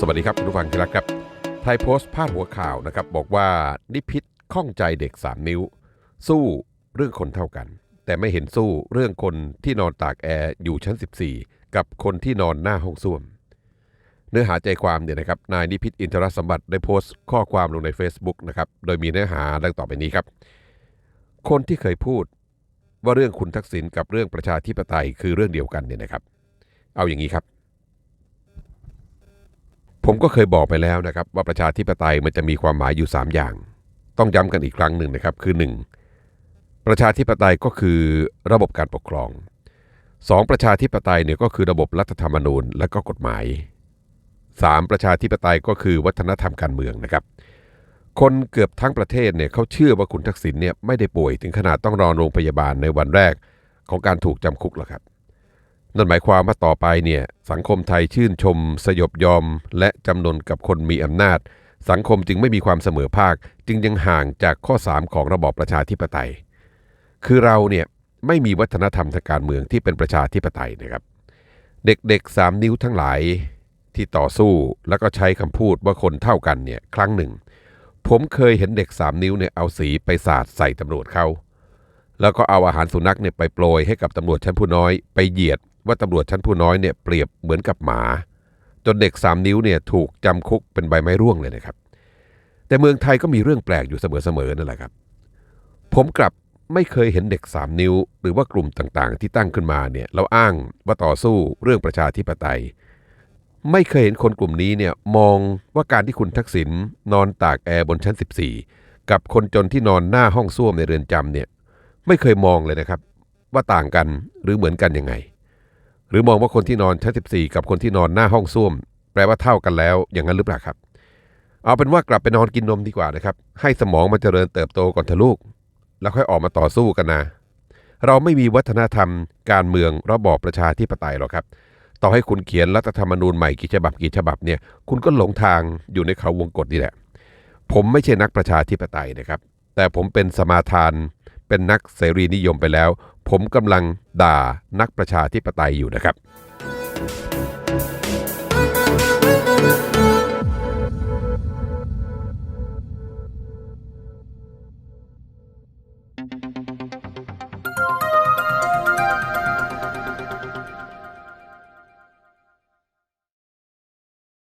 สวัสดีครับคุณผู้ฟังที่รักครับไทยโพสต์พาดหัวข่าวนะครับ บอกว่านิพิษข้องใจเด็ก 3 นิ้ว สู้เรื่องคนเท่ากัน แต่ไม่เห็นสู้เรื่องคนที่นอนตากแอร์อยู่ชั้น 14 กับคนที่นอนหน้าห้องส้วม เนื้อหาใจความเนี่ยนะครับนายนิพิษอินทรสมบัติได้โพสต์ข้อความลงใน Facebook นะครับโดยมีเนื้อหาดังต่อไปนี้ครับ คนที่เคยพูดว่าเรื่องคุณทักษิณกับเรื่องประชาธิปไตยคือเรื่องเดียวกันเนี่ยนะครับ เอาอย่างนี้ครับ ผมก็เคยบอกไปแล้วนะครับว่าประชาธิปไตยมันจะมีความหมายอยู่ 3 อย่าง ต้องย้ำกันอีกครั้งหนึ่งนะครับคือ 1. ประชาธิปไตยก็คือระบบการปกครอง 2. ประชาธิปไตยเนี่ยก็คือระบบรัฐธรรมนูญและก็กฎหมาย 3. ประชาธิปไตยก็คือวัฒนธรรมการเมืองนะครับ คนเกือบทั้งประเทศเนี่ยเขาเชื่อว่าคุณทักษิณเนี่ยไม่ได้ป่วยถึงขนาดต้องรอโรงพยาบาลในวันแรกของการถูกจำคุกหรอกครับ นั่นหมายความว่าต่อไปเนี่ยสังคมไทยชื่นชม สยบยอม และจำนนกับคนมีอำนาจ สังคมจึงไม่มีความเสมอภาค จึงยังห่างจากข้อ 3 ของระบอบประชาธิปไตย คือเราเนี่ยไม่มีวัฒนธรรมทางการเมืองที่เป็นประชาธิปไตยนะครับ เด็กๆสามนิ้วทั้งหลายที่ต่อสู้แล้วก็ใช้คำพูดว่าคนเท่ากันเนี่ยครั้งหนึ่ง ผมเคยเห็นเด็กสามนิ้วเนี่ยเอาสีไปสาดใส่ตำรวจเขาแล้วก็เอาอาหารสุนัขเนี่ยไปโปรยให้กับตำรวจชั้นผู้น้อยไปเหยียด ว่าตำรวจชั้นผู้น้อยเนี่ยเปรียบเหมือนกับหมา จนเด็กสามนิ้วเนี่ยถูกจำคุกเป็นใบไม้ร่วงเลยนะครับ แต่เมืองไทยก็มีเรื่องแปลกอยู่เสมอๆนั่นแหละครับ ผมกลับไม่เคยเห็นเด็กสามนิ้ว หรือว่ากลุ่มต่างๆ ที่ตั้งขึ้นมาเนี่ยเราอ้างว่าต่อสู้เรื่องประชาธิปไตย ไม่เคยเห็นคนกลุ่มนี้เนี่ยมองว่าการที่คุณทักษิณนอนตากแอร์บนชั้น 14 กับคนจนที่นอนหน้าห้องส้วมในเรือนจำเนี่ยไม่เคยมองเลยนะครับ ว่าต่างกันหรือเหมือนกันยังไง รือมองว่าคนที่นอนชั้น14 กับคนที่นอนหน้าห้องส้วม แปลว่าเท่ากันแล้ว อย่างนั้นหรือเปล่าครับ เอาเป็นว่ากลับไปนอนกินนมดีกว่านะครับ ให้สมองมันเจริญเติบโตก่อนเถอะลูก แล้วค่อยออกมาต่อสู้กันนะ เราไม่มีวัฒนธรรม การเมืองระบอบประชาธิปไตยหรอกครับ ต่อให้คุณเขียนรัฐธรรมนูญใหม่กี่ฉบับกี่ฉบับเนี่ย คุณก็หลงทางอยู่ในเขาวงกฏนี่แหละ ผมไม่ใช่นักประชาธิปไตยนะครับ แต่ผมเป็นสมาทาน เป็นนักเสรีนิยมไปแล้ว ผมกำลังด่านักประชาธิปไตยอยู่นะครับ